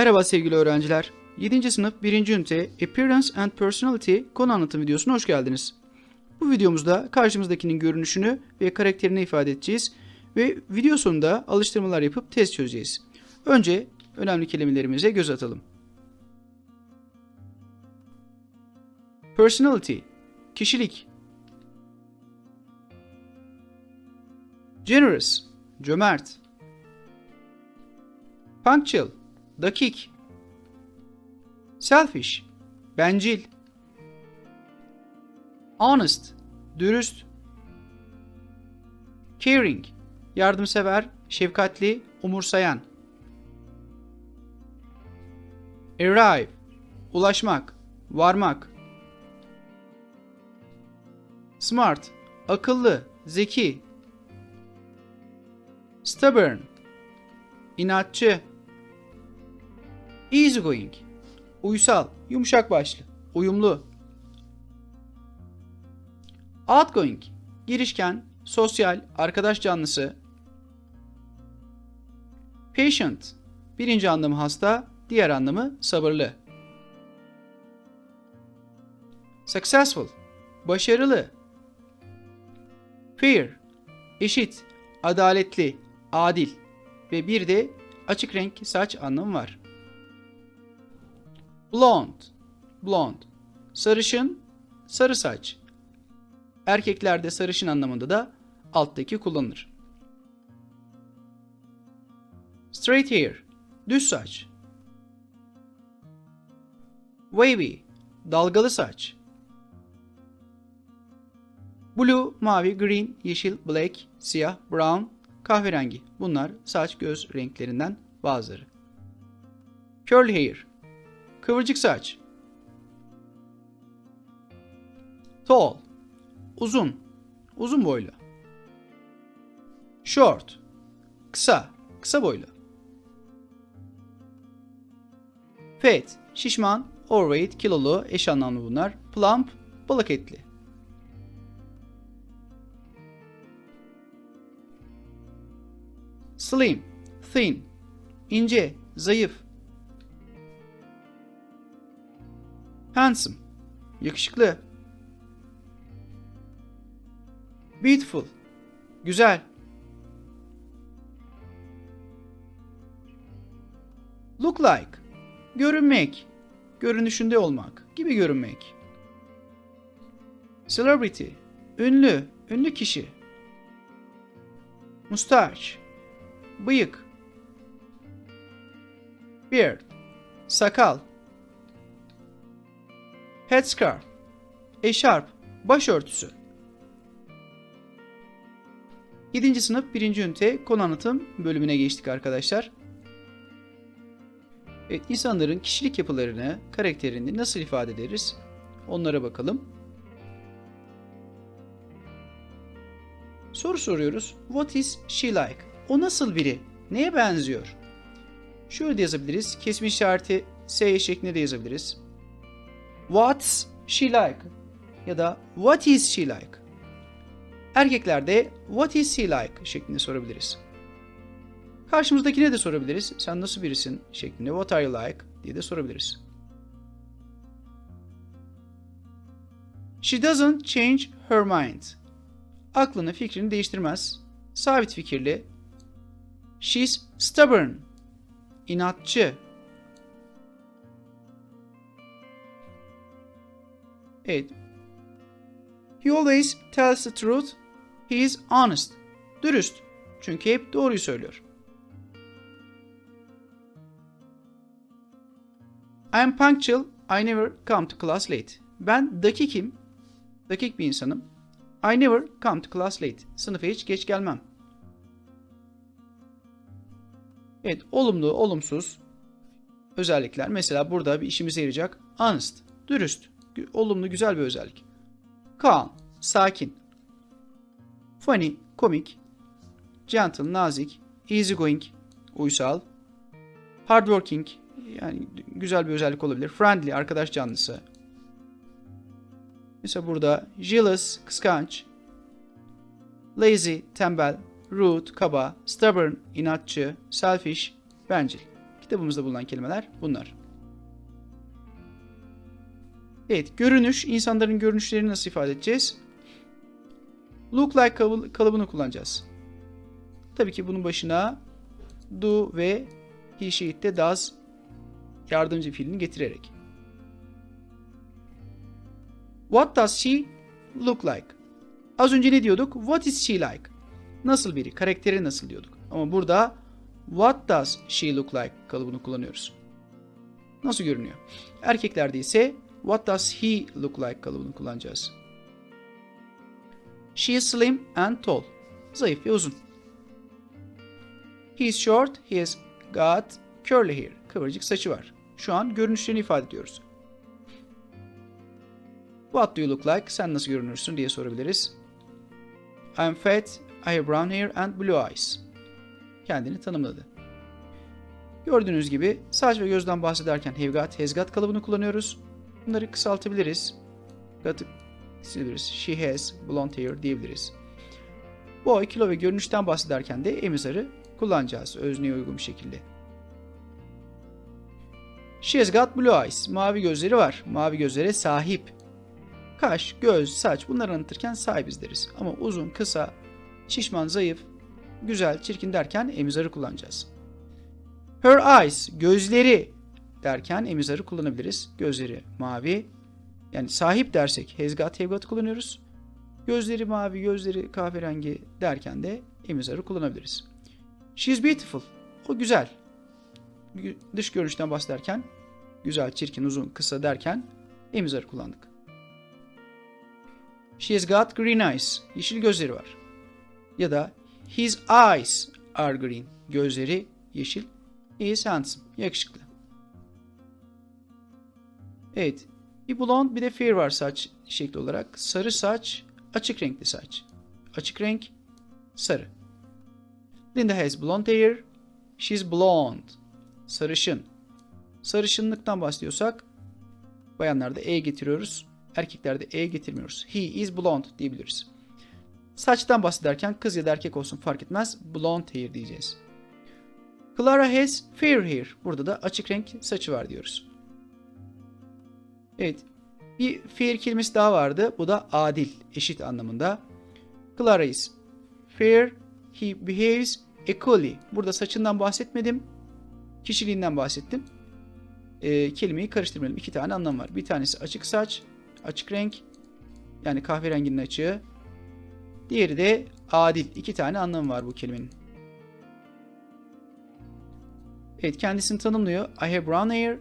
Merhaba sevgili öğrenciler. 7. sınıf 1. ünite Appearance and Personality konu anlatım videosuna hoş geldiniz. Bu videomuzda karşımızdakinin görünüşünü ve karakterini ifade edeceğiz ve video sonunda alıştırmalar yapıp test çözeceğiz. Önce önemli kelimelerimize göz atalım. Personality, kişilik. Generous, cömert. Punctual, dakik. Selfish, bencil. Honest, dürüst. Caring, yardımsever, şefkatli, umursayan. Arrive, ulaşmak, varmak. Smart, akıllı, zeki. Stubborn, inatçı. Easygoing, uysal, yumuşak başlı, uyumlu. Outgoing, girişken, sosyal, arkadaş canlısı. Patient, birinci anlamı hasta, diğer anlamı sabırlı. Successful, başarılı. Fair, eşit, adaletli, adil ve bir de açık renk saç anlamı var. Blonde, blond, sarışın, sarı saç. Erkeklerde sarışın anlamında da alttaki kullanılır. Straight hair, düz saç. Wavy, dalgalı saç. Blue, mavi, green, yeşil, black, siyah, brown, kahverengi. Bunlar saç göz renklerinden bazıları. Curly hair, kıvırcık saç. Tall, uzun, uzun boylu. Short, kısa, kısa boylu. Fat, şişman, overweight, kilolu, eş anlamlı bunlar. Plump, balık etli. Slim, thin, ince, zayıf. Handsome, yakışıklı. Beautiful, güzel. Look like, görünmek, görünüşünde olmak, gibi görünmek. Celebrity, ünlü, ünlü kişi. Mustache, bıyık. Beard, sakal. Headscarf, eşarp, başörtüsü. 7. sınıf 1. ünite konu anlatım bölümüne geçtik arkadaşlar. Evet, insanların kişilik yapılarını, karakterini nasıl ifade ederiz? Onlara bakalım. Soru soruyoruz. What is she like? O nasıl biri? Neye benziyor? Şöyle de yazabiliriz. Kesme işareti S şeklinde de yazabiliriz. What's she like? Ya da what is she like? Erkeklerde what is she like şeklinde sorabiliriz. Karşımızdakine de sorabiliriz. Sen nasıl birisin şeklinde what are you like diye de sorabiliriz. She doesn't change her mind. Aklını, fikrini değiştirmez. Sabit fikirli. She's stubborn. İnatçı. Evet. He always tells the truth. He is honest. Dürüst. Çünkü hep doğruyu söylüyor. I am punctual. I never come to class late. Ben dakikim. Dakik bir insanım. I never come to class late. Sınıfa hiç geç gelmem. Evet, olumlu, olumsuz özellikler. Mesela burada bir işimize yarayacak. Honest, dürüst, olumlu, güzel bir özellik. Calm, sakin. Funny, komik. Gentle, nazik. Easygoing, uysal. Hardworking, yani güzel bir özellik olabilir. Friendly, arkadaş canlısı. Mesela burada jealous, kıskanç. Lazy, tembel. Rude, kaba. Stubborn, inatçı. Selfish, bencil. Kitabımızda bulunan kelimeler bunlar. Evet, görünüş. insanların görünüşlerini nasıl ifade edeceğiz? Look like kalıbı- kalıbını kullanacağız. Tabii ki bunun başına do ve he, she, it de does yardımcı fiilini getirerek. What does she look like? Az önce ne diyorduk? What is she like? Nasıl biri? Karakteri nasıl diyorduk? Ama burada what does she look like kalıbını kullanıyoruz. Nasıl görünüyor? Erkeklerde ise what does he look like kalıbını kullanacağız. She is slim and tall. Zayıf ve uzun. He is short, he has got curly hair. Kıvırcık saçı var. Şu an görünüşlerini ifade ediyoruz. What do you look like? Sen nasıl görünürsün diye sorabiliriz. I am fat, I have brown hair and blue eyes. Kendini tanımladı. Gördüğünüz gibi saç ve gözden bahsederken have got, has got kalıbını kullanıyoruz. Bunları kısaltabiliriz. Got'ı silebiliriz. She has blonde hair diyebiliriz. Boy, kilo ve görünüşten bahsederken de emizarı kullanacağız özneye uygun bir şekilde. She has got blue eyes. Mavi gözleri var. Mavi gözlere sahip. Kaş, göz, saç bunları anlatırken sahibiz deriz. Ama uzun, kısa, şişman, zayıf, güzel, çirkin derken emizarı kullanacağız. Her eyes, gözleri derken emizarı kullanabiliriz. Gözleri mavi. Yani sahip dersek have got kullanıyoruz. Gözleri mavi, gözleri kahverengi derken de emizarı kullanabiliriz. She's beautiful. O güzel. Gü- Dış görünüşten bahsederken güzel, çirkin, uzun, kısa derken emizarı kullandık. She has got green eyes. Yeşil gözleri var. Ya da his eyes are green. Gözleri yeşil. He is handsome. Yakışıklı. Evet. Bir blond bir de fair var saç şekli olarak. Sarı saç, açık renkli saç. Açık renk, sarı. Linda has blonde hair. She's blonde. Sarışın. Sarışınlıktan bahsediyorsak bayanlarda E getiriyoruz. Erkeklerde E getirmiyoruz. He is blonde diyebiliriz. Saçtan bahsederken kız ya da erkek olsun fark etmez. Blonde hair diyeceğiz. Clara has fair hair. Burada da açık renk saçı var diyoruz. Evet. Bir fair kelimesi daha vardı. Bu da adil, eşit anlamında. Clara is fair. He behaves equally. Burada saçından bahsetmedim. Kişiliğinden bahsettim. Ee, kelimeyi karıştırmayalım. İki tane anlam var. Bir tanesi açık saç, açık renk. Yani kahverenginin açığı. Diğeri de adil. İki tane anlamı var bu kelimenin. Evet kendisini tanımlıyor. I have brown hair.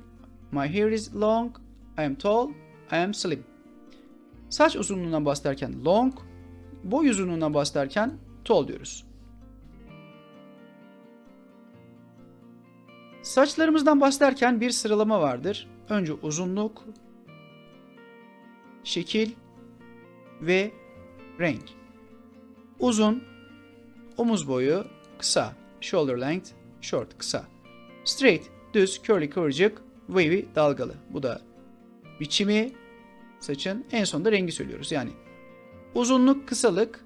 My hair is long. I am tall. I am slim. Saç uzunluğundan bahsederken long. Boy uzunluğundan bahsederken tall diyoruz. Saçlarımızdan bahsederken bir sıralama vardır. Önce uzunluk, şekil ve renk. Uzun, omuz boyu, kısa, shoulder length, short, kısa. Straight, düz, curly, kıvırcık, wavy, dalgalı. Bu da biçimi, saçın en sonunda rengi söylüyoruz. Yani uzunluk, kısalık,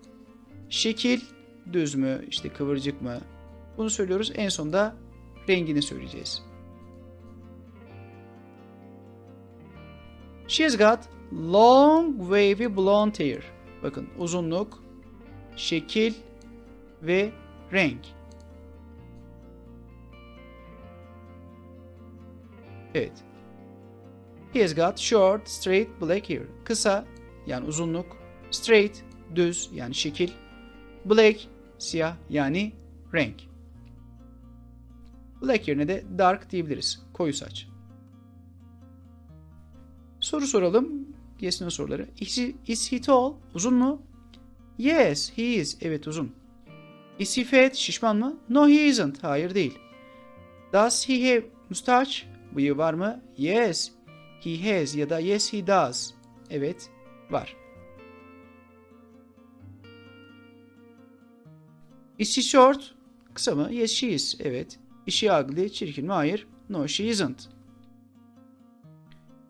şekil, düz mü, işte kıvırcık mı bunu söylüyoruz. En sonunda rengini söyleyeceğiz. She has got long wavy blonde hair. Bakın uzunluk, şekil ve renk. Evet. He has got short, straight black hair. Kısa yani uzunluk, straight düz yani şekil, black siyah yani renk. Black yerine de dark diyebiliriz. Koyu saç. Soru soralım. Gelsin o soruları. Is he, is he tall? Uzun mu? Yes, he is. Evet uzun. Is he fat? Şişman mı? No, he isn't. Hayır değil. Does he have mustache? Bıyığı var mı? Yes, he has ya da yes he does. Evet, var. Is she short? Kısa mı? Yes, she is. Evet. Is she ugly? Çirkin mi? Hayır. No, she isn't.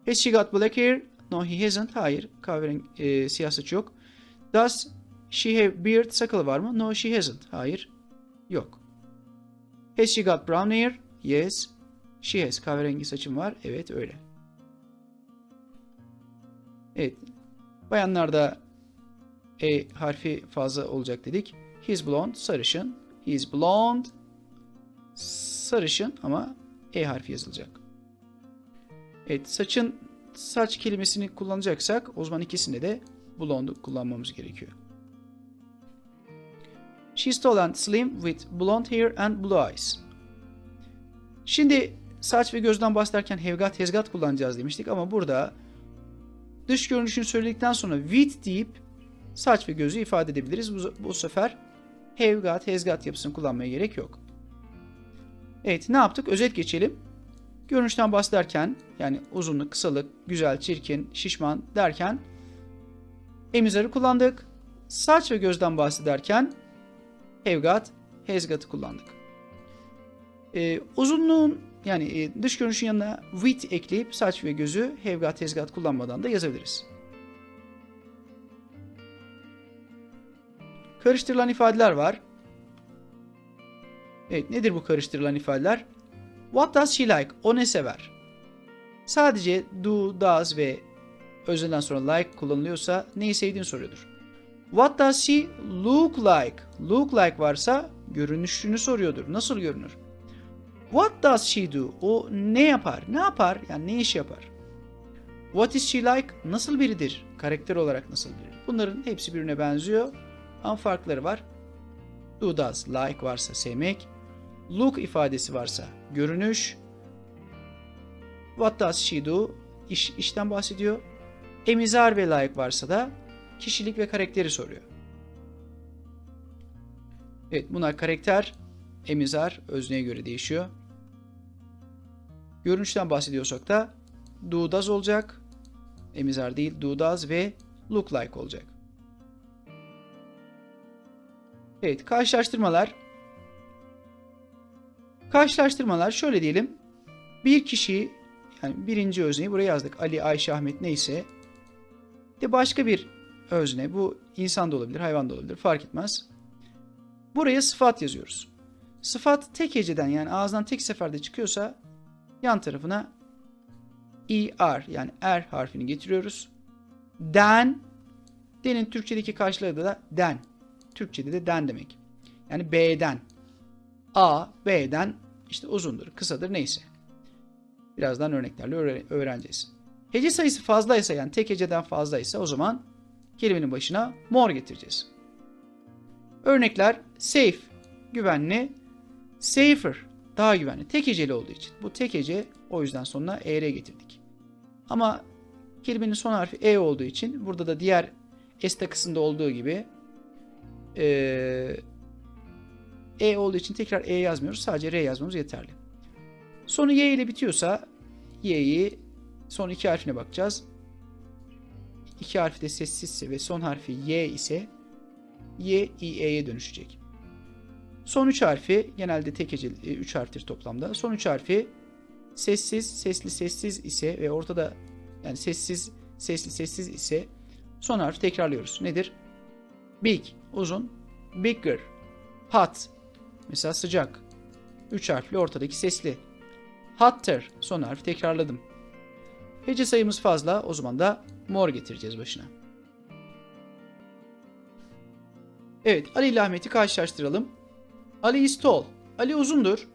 Has she got black hair? No, he hasn't. Hayır. Kahverengi e, siyah saçı yok. Does she have beard? Sakalı var mı? No, she hasn't. Hayır. Yok. Has she got brown hair? Yes. She has kahverengi saçım var. Evet öyle. Evet. Bayanlarda E harfi fazla olacak dedik. He's blonde sarışın. He's blonde sarışın ama E harfi yazılacak. Evet saçın saç kelimesini kullanacaksak o zaman ikisinde de blonde kullanmamız gerekiyor. She's tall and slim with blonde hair and blue eyes. Şimdi saç ve gözden bahsederken hevgat hezgat kullanacağız demiştik ama burada dış görünüşünü söyledikten sonra with deyip saç ve gözü ifade edebiliriz. Bu, bu sefer hevgat hezgat yapısını kullanmaya gerek yok. Evet ne yaptık? Özet geçelim. Görünüşten bahsederken yani uzunluk, kısalık, güzel, çirkin, şişman derken emizarı kullandık. Saç ve gözden bahsederken hevgat, hezgatı kullandık. Ee, uzunluğun yani e, dış görünüşün yanına with ekleyip saç ve gözü hevgat, hezgat kullanmadan da yazabiliriz. Karıştırılan ifadeler var. Evet nedir bu karıştırılan ifadeler? What does she like? O ne sever? Sadece do, does ve özelden sonra like kullanılıyorsa neyi sevdiğini soruyordur. What does she look like? Look like varsa görünüşünü soruyordur. Nasıl görünür? What does she do? O ne yapar? Ne yapar? Yani ne iş yapar? What is she like? Nasıl biridir? Karakter olarak nasıl biri? Bunların hepsi birbirine benziyor ama farkları var. Do, does, like varsa sevmek. Look ifadesi varsa görünüş. What does she do? İş, işten bahsediyor. Emizar ve like varsa da kişilik ve karakteri soruyor. Evet bunlar karakter, emizar, özneye göre değişiyor. Görünüşten bahsediyorsak da do does olacak. Emizar değil do does ve look like olacak. Evet karşılaştırmalar. Karşılaştırmalar şöyle diyelim. Bir kişi yani birinci özneyi buraya yazdık. Ali, Ayşe, Ahmet neyse. De başka bir özne. Bu insan da olabilir, hayvan da olabilir. Fark etmez. Buraya sıfat yazıyoruz. Sıfat tek heceden yani ağızdan tek seferde çıkıyorsa yan tarafına er yani er harfini getiriyoruz. Den denin Türkçedeki karşılığı da den. Türkçede de den demek. Yani B'den. A, B'den işte uzundur, kısadır neyse. Birazdan örneklerle öğreneceğiz. Hece sayısı fazlaysa yani tek heceden fazlaysa o zaman kelimenin başına more getireceğiz. Örnekler safe, güvenli, safer, daha güvenli. Tek heceli olduğu için. Bu tek hece o yüzden sonuna er getirdik. Ama kelimenin son harfi e olduğu için burada da diğer s takısında olduğu gibi e, e olduğu için tekrar e yazmıyoruz. Sadece r yazmamız yeterli. Sonu y ile bitiyorsa y'yi son iki harfine bakacağız. İki harfi de sessizse ve son harfi y ise y i e'ye dönüşecek. Son üç harfi genelde tek heceli 3 harftir toplamda. Son üç harfi sessiz, sesli, sessiz ise ve ortada yani sessiz, sesli, sessiz ise son harfi tekrarlıyoruz. Nedir? Big, uzun. Bigger, hot, mesela sıcak. Üç harfli ortadaki sesli. Hotter, son harfi tekrarladım. Hece sayımız fazla, o zaman da more getireceğiz başına. Evet, Ali ile Ahmet'i karşılaştıralım. Ali is tall. Ali uzundur.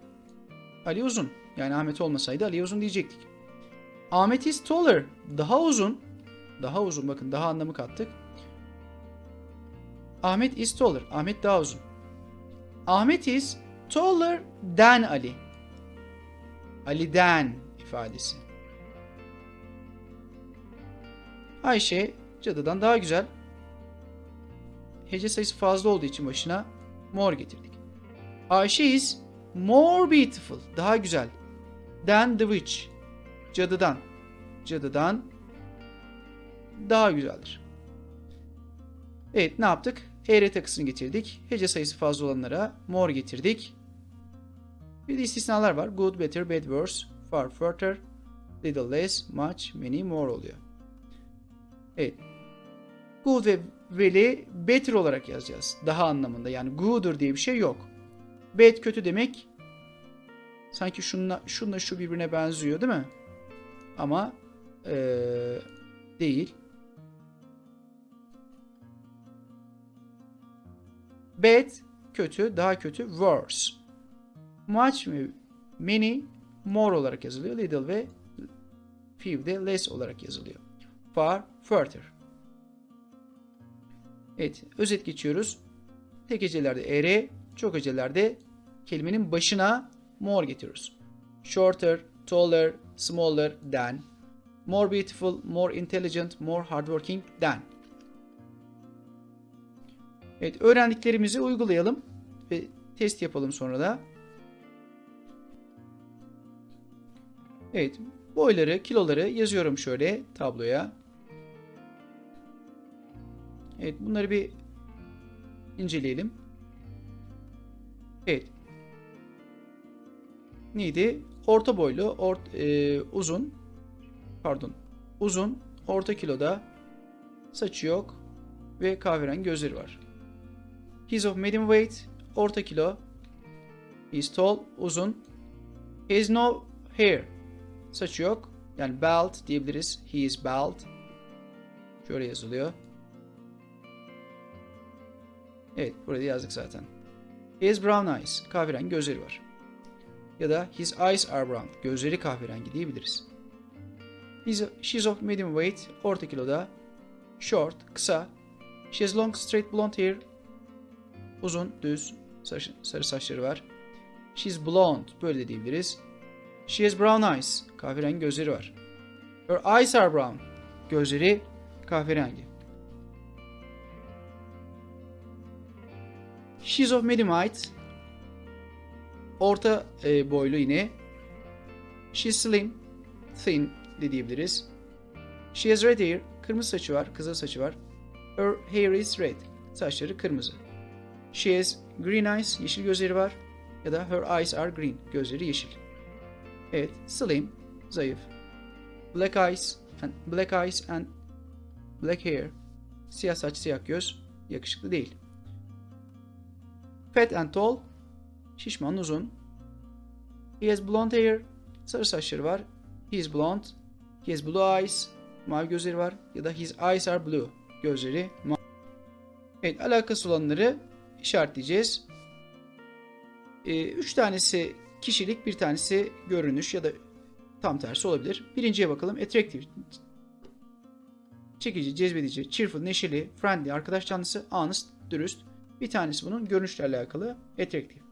Ali uzun. Yani Ahmet olmasaydı Ali uzun diyecektik. Ahmet is taller. Daha uzun. Daha uzun bakın daha anlamı kattık. Ahmet is taller. Ahmet daha uzun. Ahmet is taller than Ali. Ali'den ifadesi. Ayşe cadıdan daha güzel. Hece sayısı fazla olduğu için başına more getirdik. Ayşe is more beautiful. Daha güzel. Than the witch. Cadıdan. Cadıdan daha güzeldir. Evet ne yaptık? ER takısını getirdik. Hece sayısı fazla olanlara more getirdik. Bir de istisnalar var. Good, better, bad, worse, far, further, little less, much, many, more oluyor. Evet. Good ve well'i better olarak yazacağız. Daha anlamında. Yani good'ur diye bir şey yok. Bad kötü demek. Sanki şununla, şununla şu birbirine benziyor değil mi? Ama eee, değil. Bad kötü, daha kötü. Worse. Much? Many, more olarak yazılıyor. Little ve few de less olarak yazılıyor. Far, further. Evet, özet geçiyoruz. Tek hecelerde ere, çok hecelerde kelimenin başına more getiriyoruz. Shorter, taller, smaller than. More beautiful, more intelligent, more hardworking than. Evet, öğrendiklerimizi uygulayalım ve test yapalım sonra da. Evet, boyları, kiloları yazıyorum şöyle tabloya. Evet, bunları bir inceleyelim. Evet. Neydi? Orta boylu, ort, e, uzun, pardon, uzun, orta kiloda, saçı yok ve kahverengi gözleri var. He's of medium weight, orta kilo. He's tall, uzun. He has no hair, saçı yok. Yani bald diyebiliriz. He is bald. Şöyle yazılıyor. Evet, burada yazdık zaten. He has brown eyes, kahverengi gözleri var. Ya da his eyes are brown, gözleri kahverengi diyebiliriz. He's she's of medium weight, orta kiloda. Short, kısa. She has long straight blonde hair, uzun, düz, sarı, sarı saçları var. She's blonde, böyle diyebiliriz. She has brown eyes, kahverengi gözleri var. Her eyes are brown, gözleri kahverengi. She's of medium height, orta e, boylu yine. She's slim, thin de diyebiliriz. She has red hair, kırmızı saçı var, kızıl saçı var. Her hair is red, saçları kırmızı. She has green eyes, yeşil gözleri var. Ya da her eyes are green, gözleri yeşil. Evet, slim, zayıf. Black eyes and black eyes and black hair. Siyah saç, siyah göz, yakışıklı değil. Fat and tall, şişman, uzun. He has blonde hair, sarı saçları var. He is blonde. He has blue eyes, mavi gözleri var. Ya da his eyes are blue, gözleri mavi. Evet, alakası olanları işaretleyeceğiz. Ee, üç tanesi kişilik, bir tanesi görünüş ya da tam tersi olabilir. Birinciye bakalım. Attractive. Çekici, cezbedici, cheerful, neşeli, friendly, arkadaş canlısı, honest, dürüst. Bir tanesi bunun görünüşle alakalı. Attractive.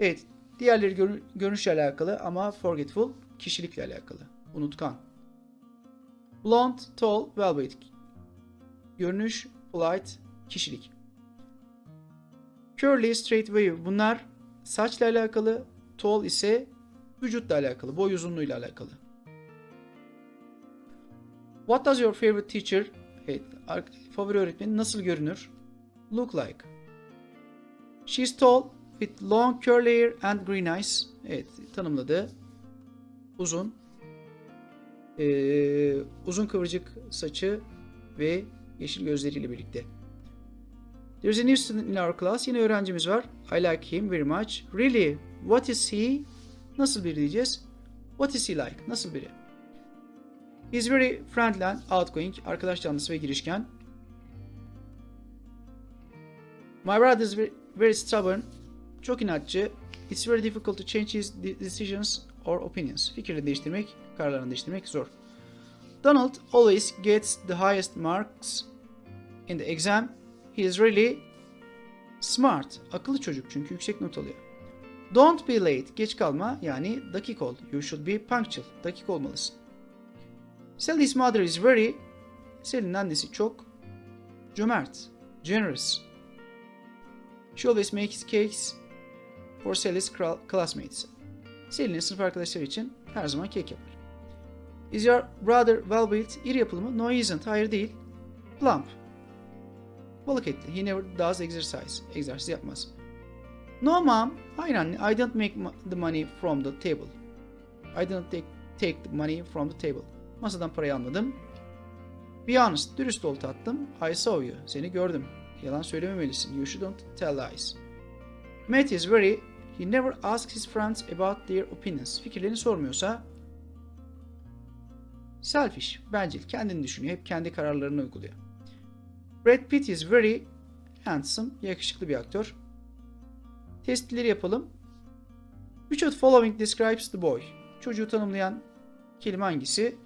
Evet. Diğerleri görü- görünüşle alakalı ama forgetful, kişilikle alakalı. Unutkan. Blonde, tall, well-weight. Görünüş, polite, kişilik. Curly, straight wave bunlar saçla alakalı. Tall ise vücutla alakalı, boy uzunluğuyla alakalı. What does your favorite teacher, evet, favori öğretmenin nasıl görünür? Look like. She's tall with long curly hair and green eyes. Evet, tanımladı. Uzun. Ee, uzun kıvırcık saçı ve yeşil gözleriyle birlikte. There's a new student in our class. Yine öğrencimiz var. I like him very much. Really? What is he? Nasıl biri diyeceğiz? What is he like? Nasıl biri? He's very friendly and outgoing. Arkadaş canlısı ve girişken. My brother is very, very stubborn. Çok inatçı. It's very difficult to change his de- decisions or opinions. Fikrini değiştirmek, kararlarını değiştirmek zor. Donald always gets the highest marks in the exam. He is really smart. Akıllı çocuk çünkü yüksek not alıyor. Don't be late. Geç kalma yani dakik ol. You should be punctual. Dakik olmalısın. Sally's mother is very Sally'nin annesi çok cömert. Generous. She always makes cakes for Sally's classmates. Sally'nin sınıf arkadaşları için her zaman kek yapar. Is your brother well built? İri yapılı mı? No he isn't. Hayır değil. Plump. Balık etli. He never does exercise. Egzersiz yapmaz. No mom. Hayır anne. I don't make the money from the table. I don't take, take the money from the table. Masadan parayı almadım. Be honest. Dürüst ol tatlım. I saw you. Seni gördüm. Yalan söylememelisin. You shouldn't tell lies. Matt is very, He never asks his friends about their opinions. Fikirlerini sormuyorsa selfish, bencil, kendini düşünüyor. Hep kendi kararlarını uyguluyor. Brad Pitt is very handsome, yakışıklı bir aktör. Testleri yapalım. Which of following describes the boy? Çocuğu tanımlayan kelime hangisi?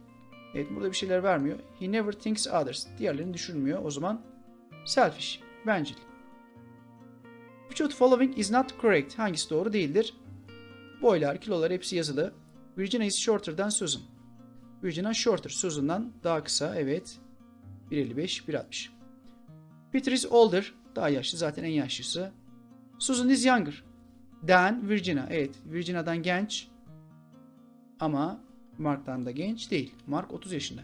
Evet burada bir şeyler vermiyor. He never thinks others. Diğerlerini düşünmüyor. O zaman selfish, bencil. The following is not correct? Hangisi doğru değildir? Boylar, kilolar hepsi yazılı. Virginia is shorter than Susan. Virginia shorter. Susan'dan daha kısa. Evet. 1.55, 1.60. Peter is older. Daha yaşlı. Zaten en yaşlısı. Susan is younger. than Virginia. Evet. Virginia'dan genç. Ama Mark'tan da genç değil. Mark 30 yaşında.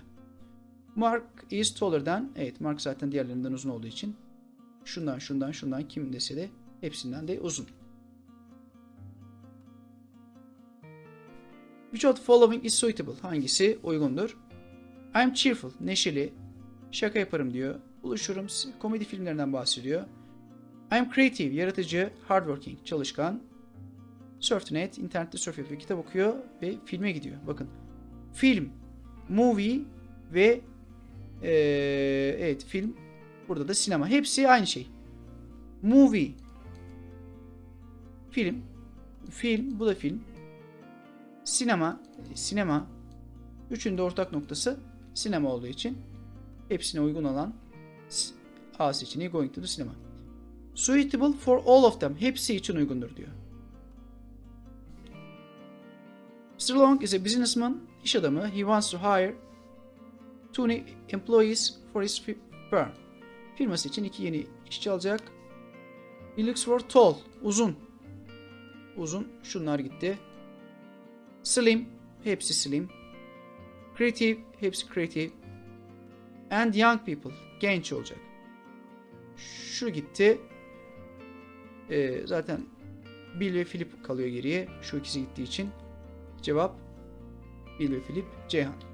Mark is taller than. Evet. Mark zaten diğerlerinden uzun olduğu için. Şundan, şundan, şundan kim dese de hepsinden de uzun. Which of the following is suitable? Hangisi uygundur? I'm cheerful, neşeli, şaka yaparım diyor. Buluşurum, komedi filmlerinden bahsediyor. I'm creative, yaratıcı, hardworking, çalışkan. Surf the net, internette surf yapıyor, kitap okuyor ve filme gidiyor. Bakın, film, movie ve eee, evet film, burada da sinema. Hepsi aynı şey. Movie, film, film, bu da film. Sinema, sinema. Üçünün de ortak noktası sinema olduğu için hepsine uygun olan A seçeneği going to the cinema. Suitable for all of them. Hepsi için uygundur diyor. Mr. Long is a businessman, iş adamı. He wants to hire two new employees for his fi- firm. Firması için iki yeni işçi alacak. He looks for tall, uzun. Uzun, şunlar gitti. Slim, hepsi slim. Creative, hepsi creative. And young people, genç olacak. Şu gitti. Ee, zaten Bill ve Philip kalıyor geriye. Şu ikisi gittiği için. Cevap Bill ve Philip Ceyhan.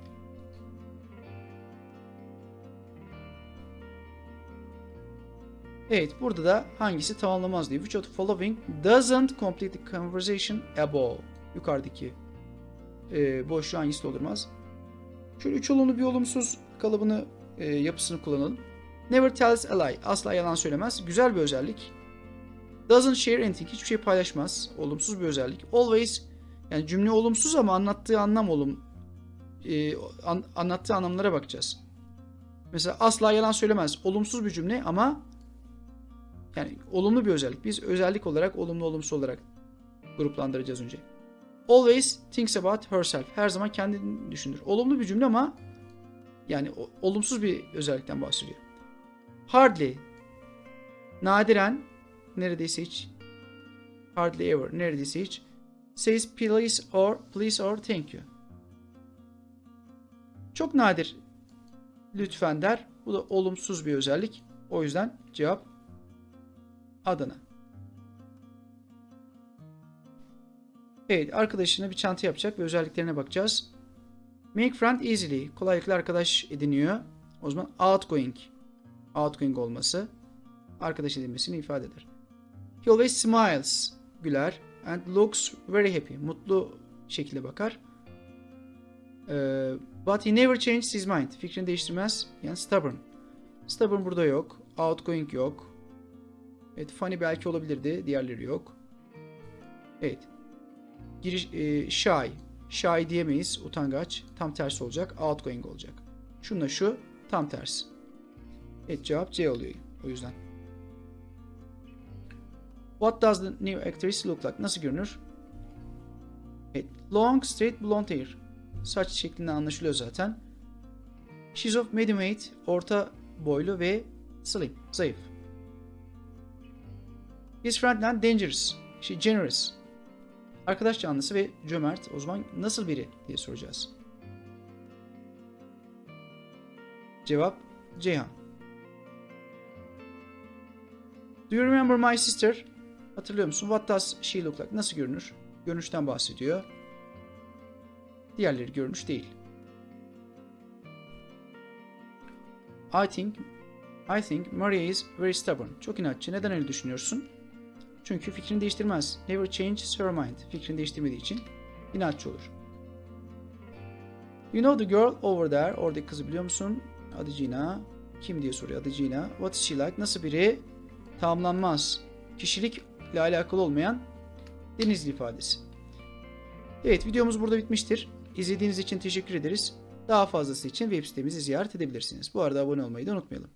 Evet burada da hangisi tamamlamaz diyor. Which of the following doesn't complete the conversation above? Yukarıdaki e, boşluğu hangisi doldurmaz? Şöyle üç olumlu bir olumsuz kalıbını e, yapısını kullanalım. Never tells a lie. Asla yalan söylemez. Güzel bir özellik. Doesn't share anything. Hiçbir şey paylaşmaz. Olumsuz bir özellik. Always yani cümle olumsuz ama anlattığı anlam olum. E, an- anlattığı anlamlara bakacağız. Mesela asla yalan söylemez. Olumsuz bir cümle ama yani olumlu bir özellik. Biz özellik olarak olumlu olumsuz olarak gruplandıracağız önce. Always thinks about herself. Her zaman kendini düşünür. Olumlu bir cümle ama yani olumsuz bir özellikten bahsediyor. Hardly nadiren neredeyse hiç hardly ever neredeyse hiç says please or please or thank you. Çok nadir lütfen der. Bu da olumsuz bir özellik. O yüzden cevap Adana. Evet, arkadaşına bir çanta yapacak ve özelliklerine bakacağız. Make friend easily. Kolaylıkla arkadaş ediniyor. O zaman outgoing. Outgoing olması arkadaş edinmesini ifade eder. He always smiles. Güler. And looks very happy. Mutlu şekilde bakar. Ee, but he never changes his mind. Fikrini değiştirmez. Yani stubborn. Stubborn burada yok. Outgoing yok. Evet, funny belki olabilirdi. Diğerleri yok. Evet. Giriş, e, shy. Shy diyemeyiz. Utangaç. Tam tersi olacak. Outgoing olacak. Şununla şu tam tersi. Evet cevap C oluyor. O yüzden. What does the new actress look like? Nasıl görünür? Evet. Long, straight, blonde hair. Saç şeklinden anlaşılıyor zaten. She's of medium height. Orta boylu ve slim. Zayıf. He's friendly and dangerous. She generous. Arkadaş canlısı ve cömert. O zaman nasıl biri diye soracağız. Cevap Ceyhan. Do you remember my sister? Hatırlıyor musun? What does she look like? Nasıl görünür? Görünüşten bahsediyor. Diğerleri görünüş değil. I think I think Maria is very stubborn. Çok inatçı. Neden öyle düşünüyorsun? Çünkü fikrini değiştirmez. Never change her mind. Fikrini değiştirmediği için inatçı olur. You know the girl over there. Oradaki kızı biliyor musun? Adı Gina. Kim diye soruyor. Adı Gina. What is she like? Nasıl biri? Tamamlanmaz. Kişilikle alakalı olmayan denizli ifadesi. Evet videomuz burada bitmiştir. İzlediğiniz için teşekkür ederiz. Daha fazlası için web sitemizi ziyaret edebilirsiniz. Bu arada abone olmayı da unutmayalım.